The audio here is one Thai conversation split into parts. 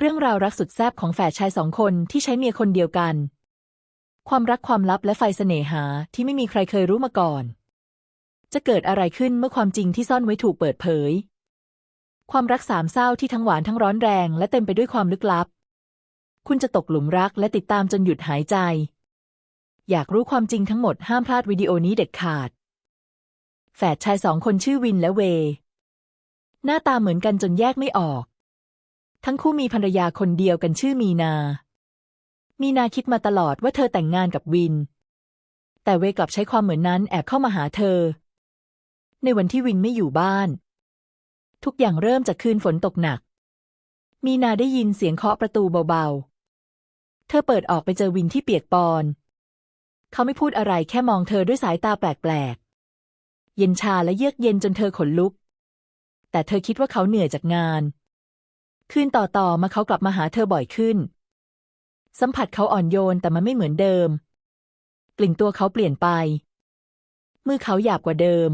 เรื่องราวรักสุดแซ่บของแฝดชายสองคนที่ใช้เมียคนเดียวกัน ความรักความลับและไฟเสน่หาที่ไม่มีใครเคยรู้มาก่อน จะเกิดอะไรขึ้นเมื่อความจริงที่ซ่อนไว้ถูกเปิดเผย ความรักสามเศร้าที่ทั้งหวานทั้งร้อนแรงและเต็มไปด้วยความลึกลับ คุณจะตกหลุมรักและติดตามจนหยุดหายใจ อยากรู้ความจริงทั้งหมดห้ามพลาดวิดีโอนี้เด็ดขาด แฝดชายสองคนชื่อวินและเว หน้าตาเหมือนกันจนแยกไม่ออก ทั้งคู่มีภรรยาคนเดียวกันชื่อมีนา มีนาคิดมาตลอดว่าเธอแต่งงานกับวิน แต่เวกลับใช้ความเหมือนนั้นแอบเข้ามาหาเธอ ในวันที่วินไม่อยู่บ้าน ทุกอย่างเริ่มจากคืนฝนตกหนัก มีนาได้ยินเสียงเคาะประตูเบาๆ เธอเปิดออกไปเจอวินที่เปียกปอน เขาไม่พูดอะไรแค่มองเธอด้วยสายตาแปลกๆ เย็นชาและเยือกเย็นจนเธอขนลุก แต่เธอคิดว่าเขาเหนื่อยจากงาน คืนต่อๆมาเขากลับมาหาเธอบ่อยขึ้น สัมผัสเขาอ่อนโยนแต่มันไม่เหมือนเดิม กลิ่นตัวเขาเปลี่ยนไป มือเขาหยาบกว่าเดิม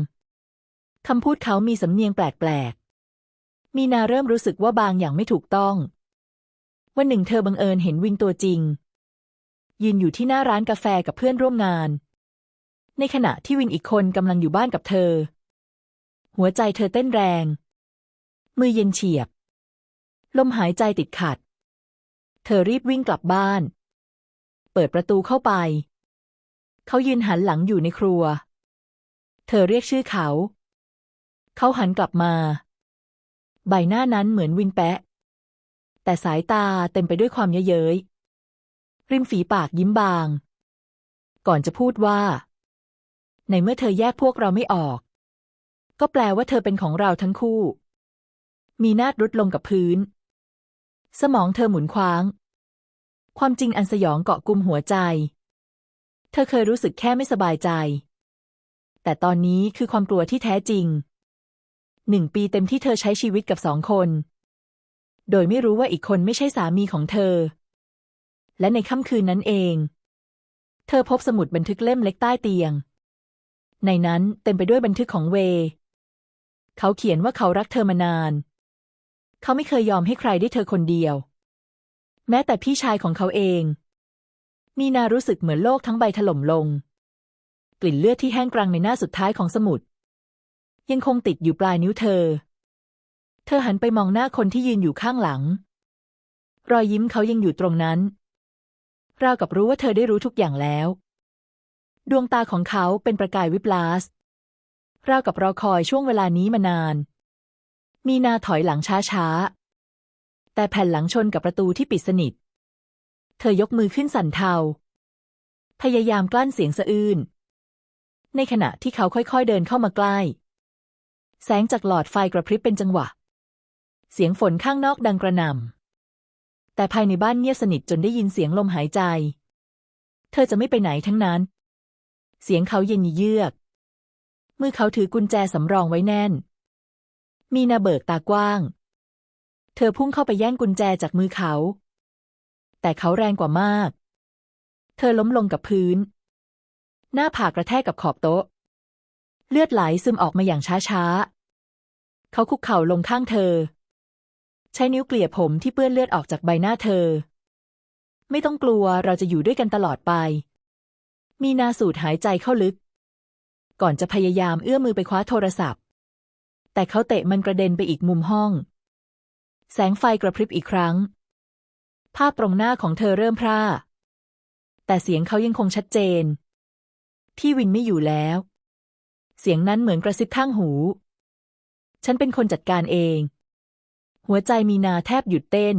คำพูดเขามีสำเนียงแปลกๆ มีนาเริ่มรู้สึกว่าบางอย่างไม่ถูกต้อง วันหนึ่งเธอบังเอิญเห็นวินตัวจริง ยืนอยู่ที่หน้าร้านกาแฟกับเพื่อนร่วมงาน ในขณะที่วินอีกคนกำลังอยู่บ้านกับเธอ หัวใจเธอเต้นแรง มือเย็นเฉียบ ลมหายใจติดขัด เธอรีบวิ่งกลับบ้าน เปิดประตูเข้าไป เขายืนหันหลังอยู่ในครัว เธอเรียกชื่อเขา เขาหันกลับมา ใบหน้านั้นเหมือนวินแปะ แต่สายตาเต็มไปด้วยความเย้ยเย้ยริมฝีปากยิ้มบาง ก่อนจะพูดว่า ในเมื่อเธอแยกพวกเราไม่ออก ก็แปลว่าเธอเป็นของเราทั้งคู่ มีนาดรุดลงกับพื้น สมองเธอหมุนคว้าง ความจริงอันสยองเกาะกุมหัวใจ เธอเคยรู้สึกแค่ไม่สบายใจ แต่ตอนนี้คือความกลัวที่แท้จริง หนึ่งปีเต็มที่เธอใช้ชีวิตกับสองคน โดยไม่รู้ว่าอีกคนไม่ใช่สามีของเธอ และในค่ำคืนนั้นเอง เธอพบสมุดบันทึกเล่มเล็กใต้เตียง ในนั้นเต็มไปด้วยบันทึกของเว เขาเขียนว่าเขารักเธอมานาน เขาไม่เคยยอมให้ใครได้เธอคนเดียว แม้แต่พี่ชายของเขาเอง มีนารู้สึกเหมือนโลกทั้งใบถล่มลง กลิ่นเลือดที่แห้งกรังในหน้าสุดท้ายของสมุด ยังคงติดอยู่ปลายนิ้วเธอ เธอหันไปมองหน้าคนที่ยืนอยู่ข้างหลัง รอยยิ้มเขายังอยู่ตรงนั้น ราวกับรู้ว่าเธอได้รู้ทุกอย่างแล้ว ดวงตาของเขาเป็นประกายวิบลาสราวกับรอคอยช่วงเวลานี้มานาน มีนาถอยหลังช้าๆ แต่แผ่นหลังชนกับประตูที่ปิดสนิท เธอยกมือขึ้นสั่นเทา พยายามกลั้นเสียงสะอื้น ในขณะที่เขาค่อยๆเดินเข้ามาใกล้ แสงจากหลอดไฟกระพริบเป็นจังหวะ เสียงฝนข้างนอกดังกระหน่ำ แต่ภายในบ้านเงียบสนิทจนได้ยินเสียงลมหายใจ เธอจะไม่ไปไหนทั้งนั้น เสียงเขาเย็นเยือก มือเขาถือกุญแจสำรองไว้แน่น มีนาเบิกตากว้าง เธอพุ่งเข้าไปแย่งกุญแจจากมือเขา แต่เขาแรงกว่ามาก เธอล้มลงกับพื้น หน้าผากกระแทกกับขอบโต๊ะ เลือดไหลซึมออกมาอย่างช้าๆ เขาคุกเข่าลงข้างเธอ ใช้นิ้วเกลี่ยผมที่เปื้อนเลือดออกจากใบหน้าเธอ ไม่ต้องกลัวเราจะอยู่ด้วยกันตลอดไป มีนาสูดหายใจเข้าลึก ก่อนจะพยายามเอื้อมมือไปคว้าโทรศัพท์ แต่เขาเตะมันกระเด็นไปอีกมุมห้อง แสงไฟกระพริบอีกครั้ง ภาพตรงหน้าของเธอเริ่มพร่า แต่เสียงเขายังคงชัดเจน พี่วินไม่อยู่แล้ว เสียงนั้นเหมือนกระซิบข้างหู ฉันเป็นคนจัดการเอง หัวใจมีนาแทบหยุดเต้น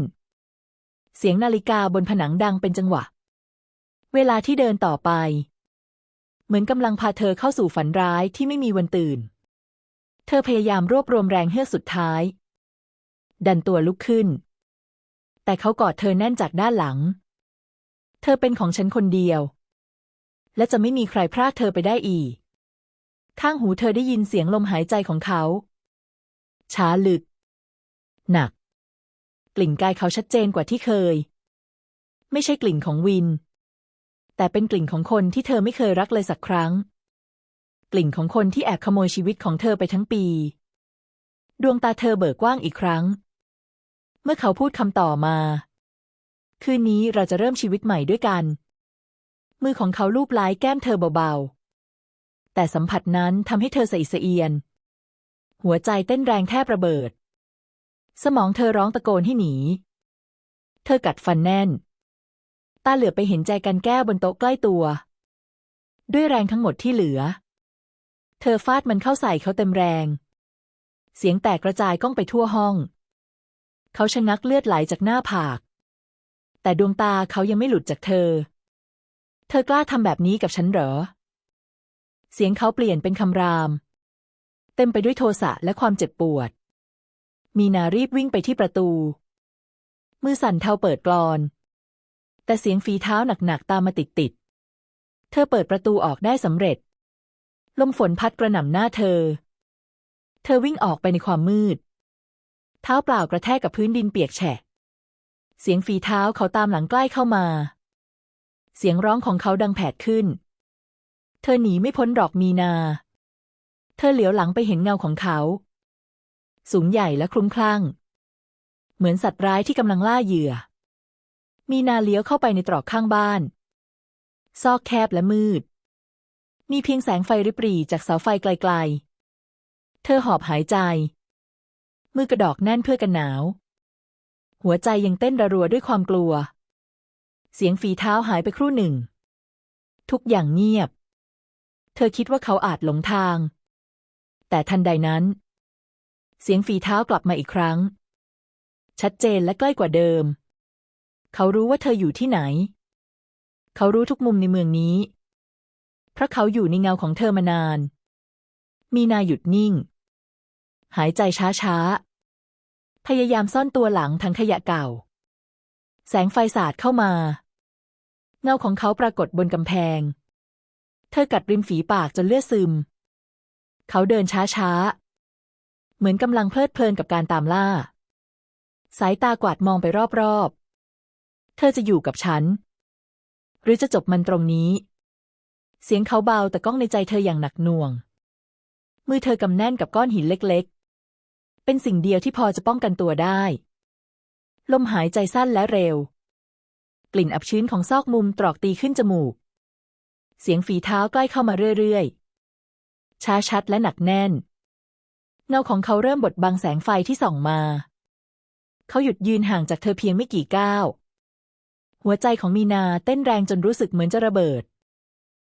เสียงนาฬิกาบนผนังดังเป็นจังหวะ เวลาที่เดินต่อไป เหมือนกำลังพาเธอเข้าสู่ฝันร้ายที่ไม่มีวันตื่น เธอพยายามรวบรวมแรงเฮือกสุดท้าย ดันตัวลุกขึ้น แต่เขากอดเธอแน่นจากด้านหลัง เธอเป็นของฉันคนเดียว และจะไม่มีใครพรากเธอไปได้อีก ข้างหูเธอได้ยินเสียงลมหายใจของเขา ช้าลึก หนัก กลิ่นกายเขาชัดเจนกว่าที่เคย ไม่ใช่กลิ่นของวิน แต่เป็นกลิ่นของคนที่เธอไม่เคยรักเลยสักครั้ง กลิ่นของคนที่แอบขโมยชีวิตของเธอไปทั้งปี ดวงตาเธอเบิกกว้างอีกครั้ง เมื่อเขาพูดคำต่อมา คืนนี้เราจะเริ่มชีวิตใหม่ด้วยกัน มือของเขาลูบไล้แก้มเธอเบาๆ แต่สัมผัสนั้นทำให้เธอสะอิดสะเอียน หัวใจเต้นแรงแทบระเบิด สมองเธอร้องตะโกนให้หนี เธอกัดฟันแน่น ตาเหลือไปเห็นใจกันแก้วบนโต๊ะใกล้ตัว ด้วยแรงทั้งหมดที่เหลือ เธอฟาดมันเข้าใส่เขาเต็มแรง เสียงแตกกระจายก้องไปทั่วห้อง เขาชะงักเลือดไหลจากหน้าผาก แต่ดวงตาเขายังไม่หลุดจากเธอ เธอกล้าทำแบบนี้กับฉันเหรอ เสียงเขาเปลี่ยนเป็นคำราม เต็มไปด้วยโทสะและความเจ็บปวด มีนารีบวิ่งไปที่ประตู มือสั่นเทาเปิดกลอน แต่เสียงฝีเท้าหนักๆตามมาติดๆเธอเปิดประตูออกได้สำเร็จ ลมฝนพัดกระหน่ำหน้าเธอ เธอวิ่งออกไปในความมืด เท้าเปล่ากระแทกกับพื้นดินเปียกแฉะ เสียงฝีเท้าเขาตามหลังใกล้เข้ามา เสียงร้องของเขาดังแผดขึ้น เธอหนีไม่พ้นดอกมีนา เธอเหลียวหลังไปเห็นเงาของเขา สูงใหญ่และคลุ้มคลั่ง เหมือนสัตว์ร้ายที่กำลังล่าเหยื่อ มีนาเลี้ยวเข้าไปในตรอกข้างบ้าน ซอกแคบและมืด มีเพียงแสงไฟริบหรี่จากเสาไฟไกลๆ เธอหอบหายใจ มือกระดอกแน่นเพื่อกันหนาว หัวใจยังเต้นระรัวด้วยความกลัว เสียงฝีเท้าหายไปครู่หนึ่ง ทุกอย่างเงียบ เธอคิดว่าเขาอาจหลงทาง แต่ทันใดนั้น เสียงฝีเท้ากลับมาอีกครั้ง ชัดเจนและใกล้กว่าเดิม เขารู้ว่าเธออยู่ที่ไหน เขารู้ทุกมุมในเมืองนี้ เพราะเขาอยู่ในเงาของเธอมานาน มีนาหยุดนิ่ง หายใจช้าๆ พยายามซ่อนตัวหลังถังขยะเก่า แสงไฟสาดเข้ามา เงาของเขาปรากฏบนกำแพง เธอกัดริมฝีปากจนเลือดซึม เขาเดินช้าๆ เหมือนกำลังเพลิดเพลินกับการตามล่า สายตากวาดมองไปรอบๆ เธอจะอยู่กับฉัน หรือจะจบมันตรงนี้ เสียงเขาเบาแต่ก้องในใจเธออย่างหนักหน่วง มือเธอกำแน่นกับก้อนหินเล็กๆ เป็นสิ่งเดียวที่พอจะป้องกันตัวได้ ลมหายใจสั้นและเร็ว กลิ่นอับชื้นของซอกมุมตรอกตีขึ้นจมูก เสียงฝีเท้าใกล้เข้ามาเรื่อยๆ ช้าชัดและหนักแน่น เงาของเขาเริ่มบดบังแสงไฟที่ส่องมา เขาหยุดยืนห่างจากเธอเพียงไม่กี่ก้าว หัวใจของมีนาเต้นแรงจนรู้สึกเหมือนจะระเบิด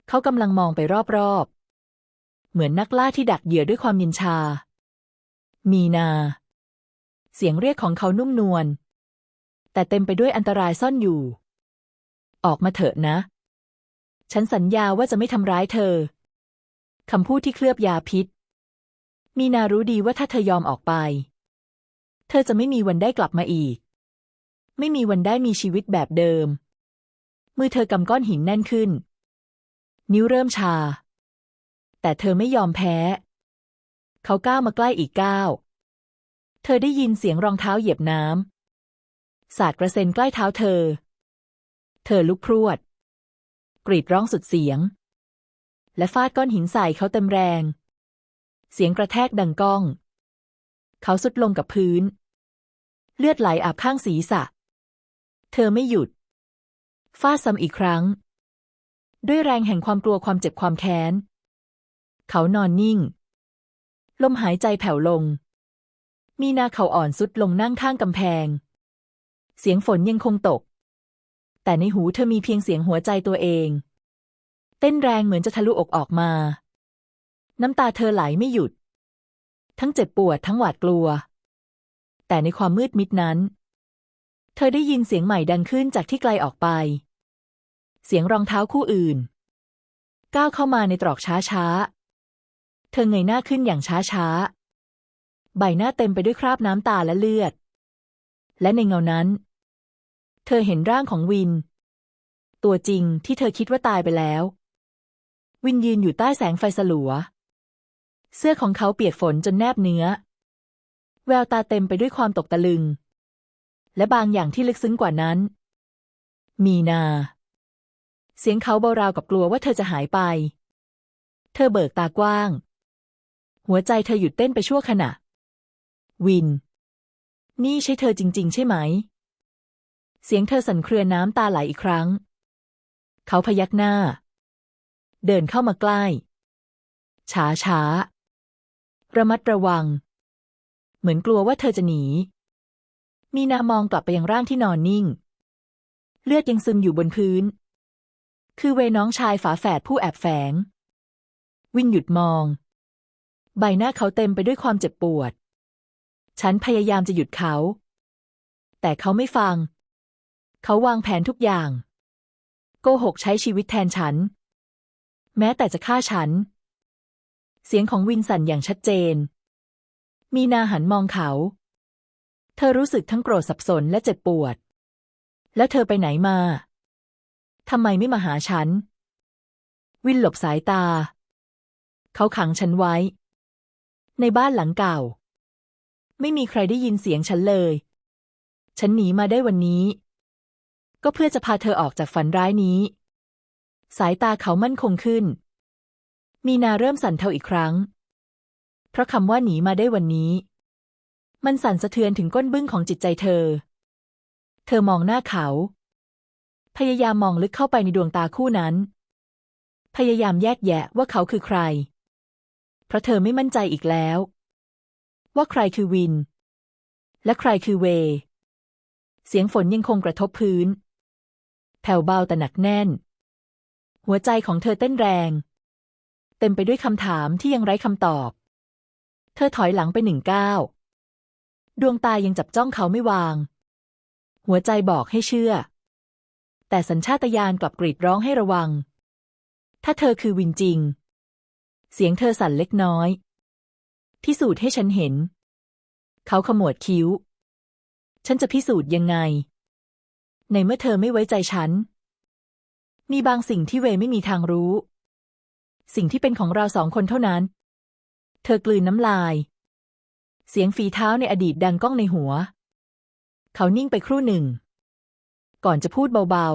เขากำลังมองไปรอบๆ เหมือนนักล่าที่ดักเหยื่อด้วยความยินชา มีนา เสียงเรียกของเขานุ่มนวล แต่เต็มไปด้วยอันตรายซ่อนอยู่ ออกมาเถอะนะ ฉันสัญญาว่าจะไม่ทำร้ายเธอ คำพูดที่เคลือบยาพิษ มีนารู้ดีว่าถ้าเธอยอมออกไป เธอจะไม่มีวันได้กลับมาอีก ไม่มีวันได้มีชีวิตแบบเดิม มือเธอกำก้อนหินแน่นขึ้น นิ้วเริ่มชา แต่เธอไม่ยอมแพ้ เขาก้าวมาใกล้อีกก้าว เธอได้ยินเสียงรองเท้าเหยียบน้ำสาดกระเซ็นใกล้เท้าเธอ เธอลุกพรวด กรีดร้องสุดเสียง และฟาดก้อนหินใส่เขาเต็มแรง เสียงกระแทกดังก้อง เขาสุดลงกับพื้น เลือดไหลอาบข้างศีรษะ เธอไม่หยุดฟาดซ้ำอีกครั้ง ด้วยแรงแห่งความกลัวความเจ็บความแค้น เขานอนนิ่ง ลมหายใจแผ่วลง มีนาเขาอ่อนสุดลงนั่งข้างกำแพง เสียงฝนยังคงตก แต่ในหูเธอมีเพียงเสียงหัวใจตัวเอง เต้นแรงเหมือนจะทะลุอกออกมา น้ำตาเธอไหลไม่หยุด ทั้งเจ็บปวดทั้งหวาดกลัว แต่ในความมืดมิดนั้น เธอได้ยินเสียงใหม่ดังขึ้นจากที่ไกลออกไป เสียงรองเท้าคู่อื่น ก้าวเข้ามาในตรอกช้าช้าๆเธอเงยหน้าขึ้นอย่างช้าช้าๆ ใบหน้าเต็มไปด้วยคราบน้ำตาและเลือด และในเงานั้น เธอเห็นร่างของวิน ตัวจริงที่เธอคิดว่าตายไปแล้ว วินยืนอยู่ใต้แสงไฟสลัว เสื้อของเขาเปียกฝนจนแนบเนื้อ แววตาเต็มไปด้วยความตกตะลึง และบางอย่างที่ลึกซึ้งกว่านั้น มีนา เสียงเขาเบาราวกับกลัวว่าเธอจะหายไป เธอเบิกตากว้าง หัวใจเธอหยุดเต้นไปชั่วขณะ วิน นี่ใช่เธอจริง ๆ ใช่ไหม เสียงเธอสั่นเครือน้ำตาไหลอีกครั้ง เขาพยักหน้า เดินเข้ามาใกล้ ช้าช้าๆระมัดระวัง เหมือนกลัวว่าเธอจะหนี มีนามองกลับไปยังร่างที่นอนนิ่ง เลือดยังซึมอยู่บนพื้น คือเวน้องชายฝาแฝดผู้แอบแฝง วินหยุดมอง ใบหน้าเขาเต็มไปด้วยความเจ็บปวด ฉันพยายามจะหยุดเขา แต่เขาไม่ฟัง เขาวางแผนทุกอย่าง โกหกใช้ชีวิตแทนฉัน แม้แต่จะฆ่าฉัน เสียงของวินสันอย่างชัดเจน มีนาหันมองเขา เธอรู้สึกทั้งโกรธสับสนและเจ็บปวด แล้วเธอไปไหนมา ทำไมไม่มาหาฉัน วินหลบสายตา เขาขังฉันไว้ ในบ้านหลังเก่า ไม่มีใครได้ยินเสียงฉันเลย ฉันหนีมาได้วันนี้ ก็เพื่อจะพาเธอออกจากฝันร้ายนี้ สายตาเขามั่นคงขึ้น มีนาเริ่มสั่นเทาอีกครั้ง เพราะคำว่าหนีมาได้วันนี้ มันสั่นสะเทือนถึงก้นบึ้งของจิตใจเธอ เธอมองหน้าเขา พยายามมองลึกเข้าไปในดวงตาคู่นั้น พยายามแยกแยะว่าเขาคือใคร เพราะเธอไม่มั่นใจอีกแล้ว ว่าใครคือวิน และใครคือเว เสียงฝนยังคงกระทบพื้น แผ่วเบาแต่หนักแน่น หัวใจของเธอเต้นแรง เต็มไปด้วยคำถามที่ยังไร้คำตอบ เธอถอยหลังไปหนึ่งก้าวดวงตายังจับจ้องเขาไม่วาง หัวใจบอกให้เชื่อ แต่สัญชาตญาณกลับกรีดร้องให้ระวัง ถ้าเธอคือวินจริง เสียงเธอสั่นเล็กน้อย พิสูจน์ให้ฉันเห็น เขาขมวดคิ้ว ฉันจะพิสูจน์ยังไง ในเมื่อเธอไม่ไว้ใจฉัน มีบางสิ่งที่เวไม่มีทางรู้ สิ่งที่เป็นของเราสองคนเท่านั้น เธอกลืนน้ำลาย เสียงฝีเท้าในอดีตดังก้องในหัว เขานิ่งไปครู่หนึ่ง ก่อนจะพูดเบา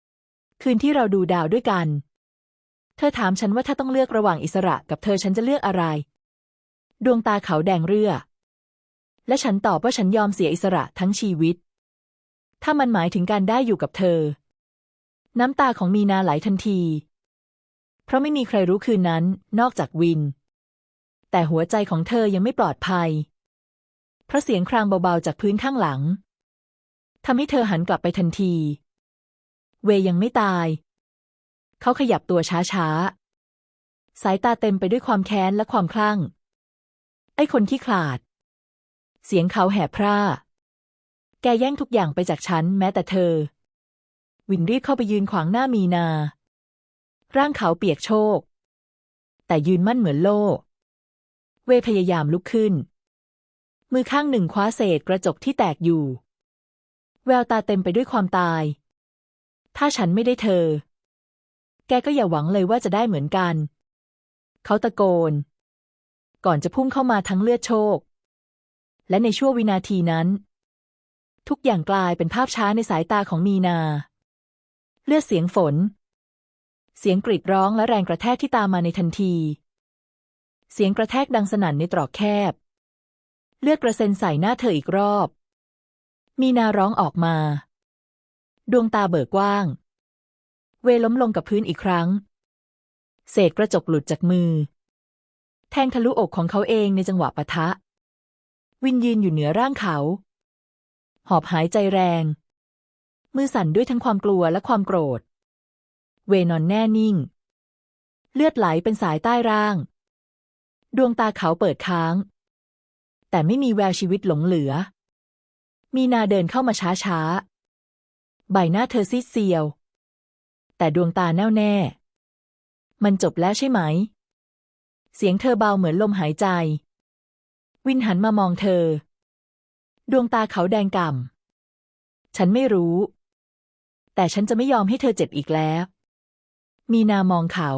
ๆ คืนที่เราดูดาวด้วยกัน เธอถามฉันว่าถ้าต้องเลือกระหว่างอิสระกับเธอฉันจะเลือกอะไร ดวงตาเขาแดงเรือ และฉันตอบว่าฉันยอมเสียอิสระทั้งชีวิต ถ้ามันหมายถึงการได้อยู่กับเธอ น้ำตาของมีนาไหลทันที เพราะไม่มีใครรู้คืนนั้น นอกจากวิน แต่หัวใจของเธอยังไม่ปลอดภัย เพราะเสียงครางเบาๆจากพื้นข้างหลัง ทำให้เธอหันกลับไปทันที เวยังไม่ตาย เขาขยับตัวช้าๆ สายตาเต็มไปด้วยความแค้นและความคลั่ง ไอ้คนที่ขลาด เสียงเขาแหบพร่า แกแย่งทุกอย่างไปจากฉันแม้แต่เธอ วินรีบเข้าไปยืนขวางหน้ามีนา ร่างเขาเปียกโชก แต่ยืนมั่นเหมือนโล่เวพยายามลุกขึ้น มือข้างหนึ่งคว้าเศษกระจกที่แตกอยู่ แววตาเต็มไปด้วยความตาย ถ้าฉันไม่ได้เธอ แกก็อย่าหวังเลยว่าจะได้เหมือนกัน เขาตะโกน ก่อนจะพุ่งเข้ามาทั้งเลือดโชก และในชั่ววินาทีนั้น ทุกอย่างกลายเป็นภาพช้าในสายตาของมีนา เลือดเสียงฝน เสียงกรีดร้องและแรงกระแทกที่ตามมาในทันที เสียงกระแทกดังสนั่นในตรอกแคบ เลือดกระเซ็นใส่หน้าเธออีกรอบ มีนาร้องออกมา ดวงตาเบิกกว้าง เวล้มลงกับพื้นอีกครั้ง เศษกระจกหลุดจากมือ แทงทะลุอกของเขาเองในจังหวะปะทะ วินยืนอยู่เหนือร่างเขา หอบหายใจแรง มือสั่นด้วยทั้งความกลัวและความโกรธ เวนอนแน่นิ่ง เลือดไหลเป็นสายใต้ร่าง ดวงตาเขาเปิดค้าง แต่ไม่มีแววชีวิตหลงเหลือ มีนาเดินเข้ามาช้าๆใบหน้าเธอซีดเซียว แต่ดวงตาแน่วแน่ มันจบแล้วใช่ไหม เสียงเธอเบาเหมือนลมหายใจ วินหันมามองเธอ ดวงตาเขาแดงก่ำ ฉันไม่รู้ แต่ฉันจะไม่ยอมให้เธอเจ็บอีกแล้ว มีนามองเขา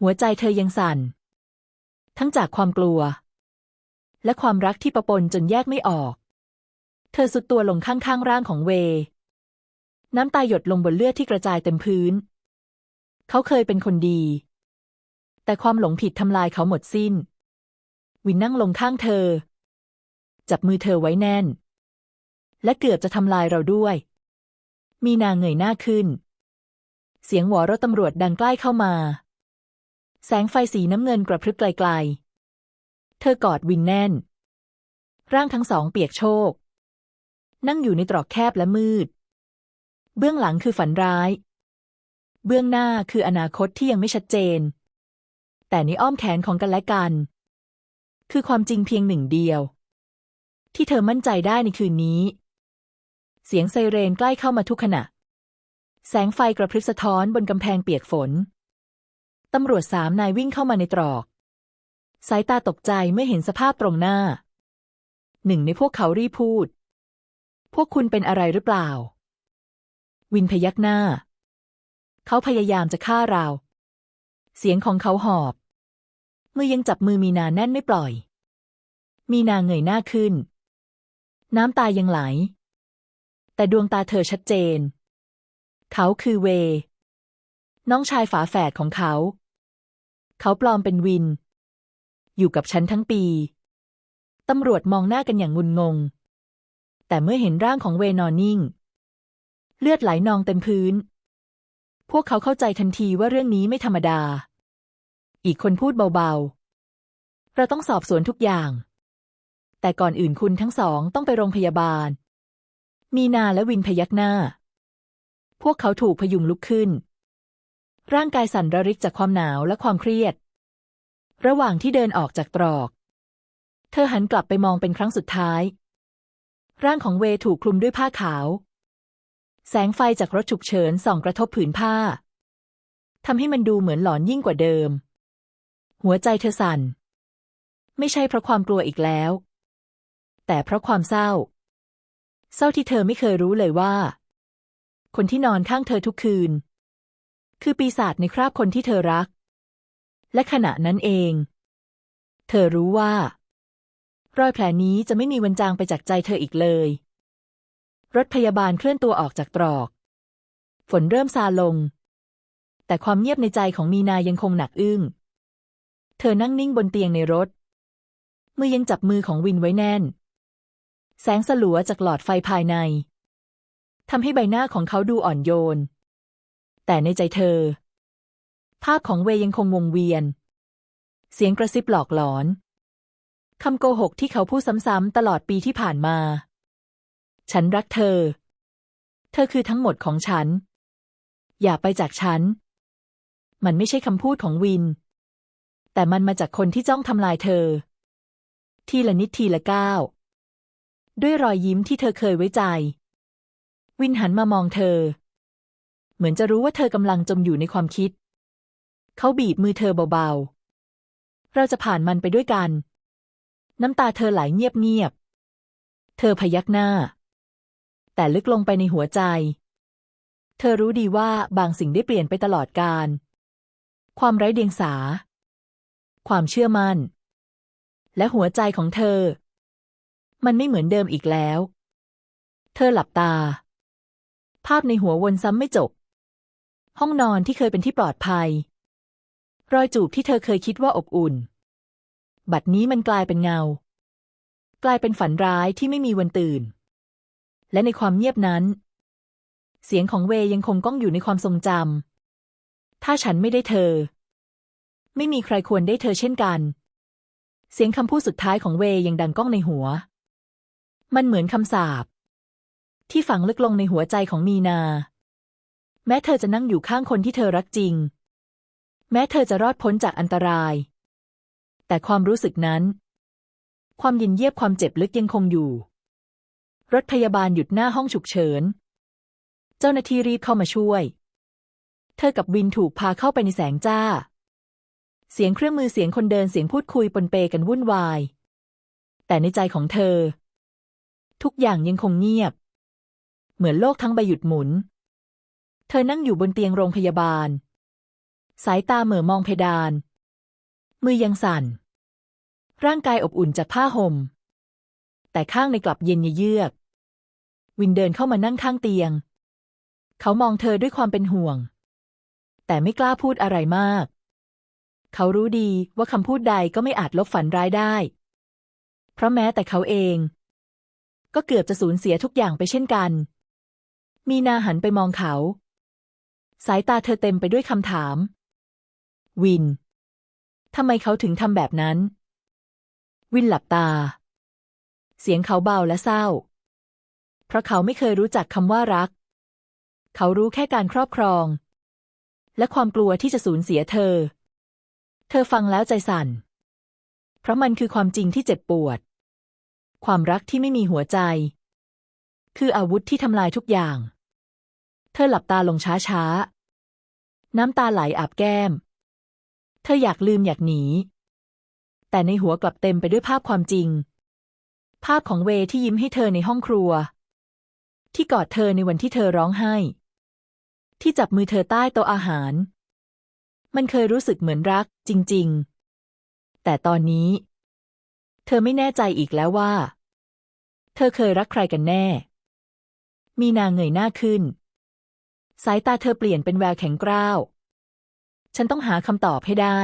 หัวใจเธอยังสั่น ทั้งจากความกลัว และความรักที่ประปนจนแยกไม่ออก เธอสุดตัวลงข้างๆร่างของเว น้ำตาหยดลงบนเลือดที่กระจายเต็มพื้น เขาเคยเป็นคนดี แต่ความหลงผิดทำลายเขาหมดสิ้น วินนั่งลงข้างเธอ จับมือเธอไว้แน่น และเกือบจะทำลายเราด้วย มีนาเงยหน้าขึ้น เสียงหวอรถตำรวจดังใกล้เข้ามา แสงไฟสีน้ำเงินกระพริบไกลๆ เธอกอดวินแน่น ร่างทั้งสองเปียกโชก นั่งอยู่ในตรอกแคบและมืด เบื้องหลังคือฝันร้าย เบื้องหน้าคืออนาคตที่ยังไม่ชัดเจน แต่ในอ้อมแขนของกันและกัน คือความจริงเพียงหนึ่งเดียว ที่เธอมั่นใจได้ในคืนนี้ เสียงไซเรนใกล้เข้ามาทุกขณะ แสงไฟกระพริบสะท้อนบนกำแพงเปียกฝนตำรวจสามนายวิ่งเข้ามาในตรอก สายตาตกใจเมื่อเห็นสภาพตรงหน้า หนึ่งในพวกเขารีพูด พวกคุณเป็นอะไรหรือเปล่า วินพยักหน้า เขาพยายามจะฆ่าเรา เสียงของเขาหอบ มือยังจับมือมีนาแน่นไม่ปล่อย มีนาเงยหน้าขึ้น น้ำตายังไหล แต่ดวงตาเธอชัดเจน เขาคือเว น้องชายฝาแฝดของเขา เขาปลอมเป็นวิน อยู่กับฉันทั้งปี ตำรวจมองหน้ากันอย่างงุนงง แต่เมื่อเห็นร่างของเวนอนนิ่ง เลือดไหลนองเต็มพื้น พวกเขาเข้าใจทันทีว่าเรื่องนี้ไม่ธรรมดา อีกคนพูดเบาๆ เราต้องสอบสวนทุกอย่าง แต่ก่อนอื่นคุณทั้งสองต้องไปโรงพยาบาล มีนาและวินพยักหน้า พวกเขาถูกพยุงลุกขึ้น ร่างกายสั่นระริกจากความหนาวและความเครียด ระหว่างที่เดินออกจากตรอก เธอหันกลับไปมองเป็นครั้งสุดท้าย ร่างของเวถูกคลุมด้วยผ้าขาว แสงไฟจากรถฉุกเฉินส่องกระทบผืนผ้าทำให้มันดูเหมือนหลอนยิ่งกว่าเดิม หัวใจเธอสั่น ไม่ใช่เพราะความกลัวอีกแล้ว แต่เพราะความเศร้า เศร้าที่เธอไม่เคยรู้เลยว่า คนที่นอนข้างเธอทุกคืน คือปีศาจในคราบคนที่เธอรัก และขณะนั้นเอง เธอรู้ว่า รอยแผลนี้จะไม่มีวันจางไปจากใจเธออีกเลย รถพยาบาลเคลื่อนตัวออกจากตรอก ฝนเริ่มซาลง แต่ความเงียบในใจของมีนายังคงหนักอึ้ง เธอนั่งนิ่งบนเตียงในรถ มือยังจับมือของวินไว้แน่น แสงสลัวจากหลอดไฟภายในทำให้ใบหน้าของเขาดูอ่อนโยน แต่ในใจเธอ ภาพของเวยังคงวงเวียน เสียงกระซิบหลอกหลอน คำโกหกที่เขาพูดซ้ำๆตลอดปีที่ผ่านมา ฉันรักเธอ เธอคือทั้งหมดของฉัน อย่าไปจากฉัน มันไม่ใช่คำพูดของวิน แต่มันมาจากคนที่จ้องทำลายเธอ ทีละนิดทีละก้าว ด้วยรอยยิ้มที่เธอเคยไว้ใจ วินหันมามองเธอ เหมือนจะรู้ว่าเธอกำลังจมอยู่ในความคิด เขาบีบมือเธอเบาๆ เราจะผ่านมันไปด้วยกัน น้ำตาเธอไหลเงียบๆ เธอพยักหน้า แต่ลึกลงไปในหัวใจ เธอรู้ดีว่าบางสิ่งได้เปลี่ยนไปตลอดกาลความไร้เดียงสา ความเชื่อมัน่น และหัวใจของเธอ มันไม่เหมือนเดิมอีกแล้ว เธอหลับตา ภาพในหัววนซ้ำไม่จบ ห้องนอนที่เคยเป็นที่ปลอดภัย รอยจูบที่เธอเคยคิดว่าอบอุ่น บัดนี้มันกลายเป็นเงา กลายเป็นฝันร้ายที่ไม่มีวันตื่น และในความเงียบนั้น เสียงของเวยังคงก้องอยู่ในความทรงจำถ้าฉันไม่ได้เธอ ไม่มีใครควรได้เธอเช่นกัน เสียงคำพูดสุดท้ายของเวยังดังก้องในหัว มันเหมือนคำสาปที่ฝังลึกลงในหัวใจของมีนา แม้เธอจะนั่งอยู่ข้างคนที่เธอรักจริง แม้เธอจะรอดพ้นจากอันตราย แต่ความรู้สึกนั้น ความยินเยียบความเจ็บลึกยังคงอยู่ รถพยาบาลหยุดหน้าห้องฉุกเฉิน เจ้าหน้าที่รีบเข้ามาช่วย เธอกับวินถูกพาเข้าไปในแสงจ้า เสียงเครื่องมือเสียงคนเดินเสียงพูดคุยปนเปกันวุ่นวาย แต่ในใจของเธอ ทุกอย่างยังคงเงียบ เหมือนโลกทั้งใบหยุดหมุน เธอนั่งอยู่บนเตียงโรงพยาบาล สายตาเหม่อมองเพดาน มือยังสั่น ร่างกายอบอุ่นจากผ้าห่ม แต่ข้างในกลับเย็นเยือก วินเดินเข้ามานั่งข้างเตียง เขามองเธอด้วยความเป็นห่วง แต่ไม่กล้าพูดอะไรมาก เขารู้ดีว่าคำพูดใดก็ไม่อาจลบฝันร้ายได้ เพราะแม้แต่เขาเอง ก็เกือบจะสูญเสียทุกอย่างไปเช่นกัน มีนาหันไปมองเขา สายตาเธอเต็มไปด้วยคำถาม วิน ทำไมเขาถึงทำแบบนั้น วินหลับตา เสียงเขาเบาและเศร้า เพราะเขาไม่เคยรู้จักคำว่ารัก เขารู้แค่การครอบครอง และความกลัวที่จะสูญเสียเธอ เธอฟังแล้วใจสั่น เพราะมันคือความจริงที่เจ็บปวด ความรักที่ไม่มีหัวใจ คืออาวุธที่ทำลายทุกอย่าง เธอหลับตาลงช้าๆ น้ำตาไหลอาบแก้ม เธออยากลืมอยากหนี แต่ในหัวกลับเต็มไปด้วยภาพความจริง ภาพของเวที่ยิ้มให้เธอในห้องครัว ที่กอดเธอในวันที่เธอร้องไห้ ที่จับมือเธอใต้โต๊ะอาหาร มันเคยรู้สึกเหมือนรัก จริง ๆ แต่ตอนนี้ เธอไม่แน่ใจอีกแล้วว่า เธอเคยรักใครกันแน่ มีนางเงยหน้าขึ้น สายตาเธอเปลี่ยนเป็นแววแข็งกร้าว ฉันต้องหาคำตอบให้ได้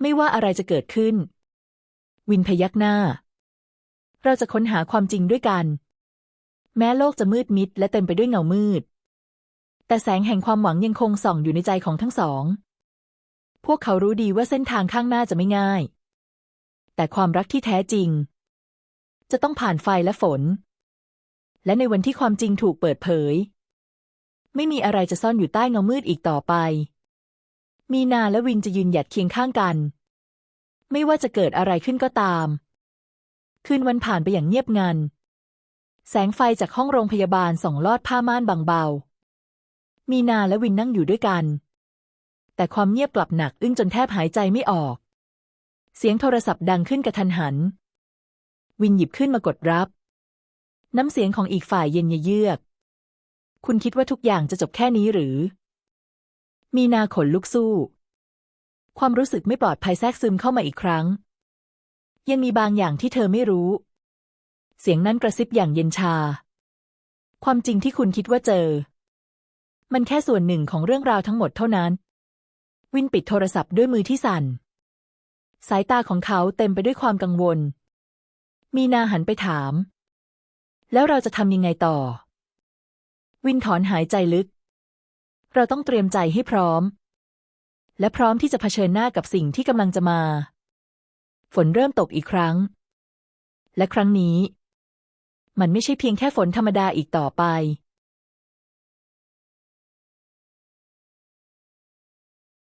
ไม่ว่าอะไรจะเกิดขึ้น วินพยักหน้า เราจะค้นหาความจริงด้วยกัน แม้โลกจะมืดมิดและเต็มไปด้วยเงามืด แต่แสงแห่งความหวังยังคงส่องอยู่ในใจของทั้งสอง พวกเขารู้ดีว่าเส้นทางข้างหน้าจะไม่ง่าย แต่ความรักที่แท้จริง จะต้องผ่านไฟและฝน และในวันที่ความจริงถูกเปิดเผย ไม่มีอะไรจะซ่อนอยู่ใต้เงามืดอีกต่อไป มีนาและวินจะยืนหยัดเคียงข้างกัน ไม่ว่าจะเกิดอะไรขึ้นก็ตาม คืนวันผ่านไปอย่างเงียบงัน แสงไฟจากห้องโรงพยาบาลส่องลอดผ้าม่านบางเบา มีนาและวินนั่งอยู่ด้วยกัน แต่ความเงียบกลับหนักอึ้งจนแทบหายใจไม่ออก เสียงโทรศัพท์ดังขึ้นกระทันหัน วินหยิบขึ้นมากดรับ น้ำเสียงของอีกฝ่ายเย็นเยือก คุณคิดว่าทุกอย่างจะจบแค่นี้หรือ มีนาขนลุกสู้ ความรู้สึกไม่ปลอดภัยแทรกซึมเข้ามาอีกครั้ง ยังมีบางอย่างที่เธอไม่รู้ เสียงนั้นกระซิบอย่างเย็นชา ความจริงที่คุณคิดว่าเจอ มันแค่ส่วนหนึ่งของเรื่องราวทั้งหมดเท่านั้น วินปิดโทรศัพท์ด้วยมือที่สั่น สายตาของเขาเต็มไปด้วยความกังวล มีนาหันไปถาม แล้วเราจะทำยังไงต่อ วินถอนหายใจลึก เราต้องเตรียมใจให้พร้อม และพร้อมที่จะเผชิญหน้ากับสิ่งที่กำลังจะมา ฝนเริ่มตกอีกครั้ง และครั้งนี้ มันไม่ใช่เพียงแค่ฝนธรรมดาอีกต่อไป